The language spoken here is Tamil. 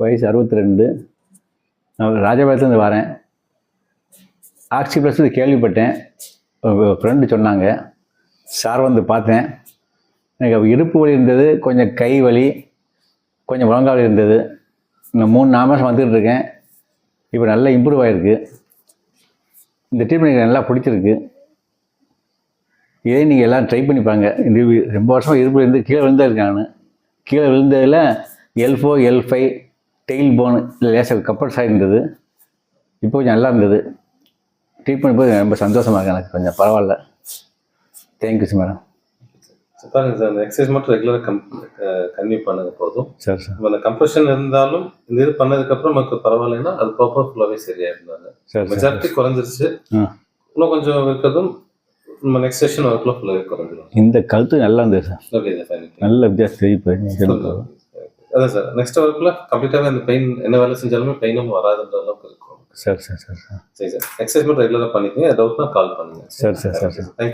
வயசு அறுபத்தி ரெண்டு நான் ராஜபாளையத்துலேருந்து வரேன். ஆக்சி ப்ளஸ்லேருந்து கேள்விப்பட்டேன். ஃப்ரெண்டு சொன்னாங்க. சார் வந்து பார்த்தேன். எனக்கு அப்ப இடுப்பு வலி இருந்தது கொஞ்சம் கை வலி கொஞ்சம் முழங்கால் வலி இருந்தது. இந்த மூணு நாலு மாதம் வந்துக்கிட்டு இருக்கேன். இப்போ நல்லா இம்ப்ரூவ் ஆகிருக்கு இந்த ட்ரீட்மெண்ட் எனக்கு நல்லா பிடிச்சிருக்கு. இதே நீங்கள் எல்லாம் ட்ரை பண்ணிப்பாங்க இந்த ரொம்ப வருஷமாக இருப்பு இருந்து கீழே விழுந்தா இருக்கேன் நான். கீழே விழுந்ததில் L four L five tail bone laser கப்பல் சாய் இருந்தது. இப்போ கொஞ்சம் நல்லா இருந்தது. ட்ரீட்மெண்ட் போய் ரொம்ப சந்தோஷமாக இருக்கு எனக்கு. கொஞ்சம் பரவாயில்ல. தேங்க்யூ மேடம் So, பாருங்க சார் அந்த எக்ஸசைஸ் மட்டும் ரெகுலராக கம் கன்டினியூ பண்ணுங்க போதும். சரி சார் அந்த கம்ப்ரெஷன் இருந்தாலும் இந்த இது பண்ணதுக்கு அப்புறம் நமக்கு பரவாயில்லைன்னா அது ப்ராப்பர் ஃபுல்லாகவே சரியாயிருந்தாங்க. சரி சார் மெஜாரிட்டி குறைஞ்சிருச்சு. இன்னும் கொஞ்சம் இருக்கிறதும் நம்ம நெக்ஸ்ட் செஷன் ஒர்க்கில் ஃபுல்லாகவே குறைஞ்சிடும் இந்த கழுத்து நல்லா இருந்தது சார் சார் நல்ல வித்தியாசம் தெரியுது அதான் சார் நெக்ஸ்ட் ஒர்க்கில் கம்ப்ளீட்டாகவே அந்த பெயின் என்ன வேலை செஞ்சாலுமே பெயினும் வராதுன்ற அளவுக்கு இருக்கும் சரி சார் சரி சார் சரி சார் எக்ஸசைஸ் ரெகுலராக பண்ணிக்கங்க டவுட்னா கால் பண்ணுங்க சரி சார் சரி சார் தேங்க்யூ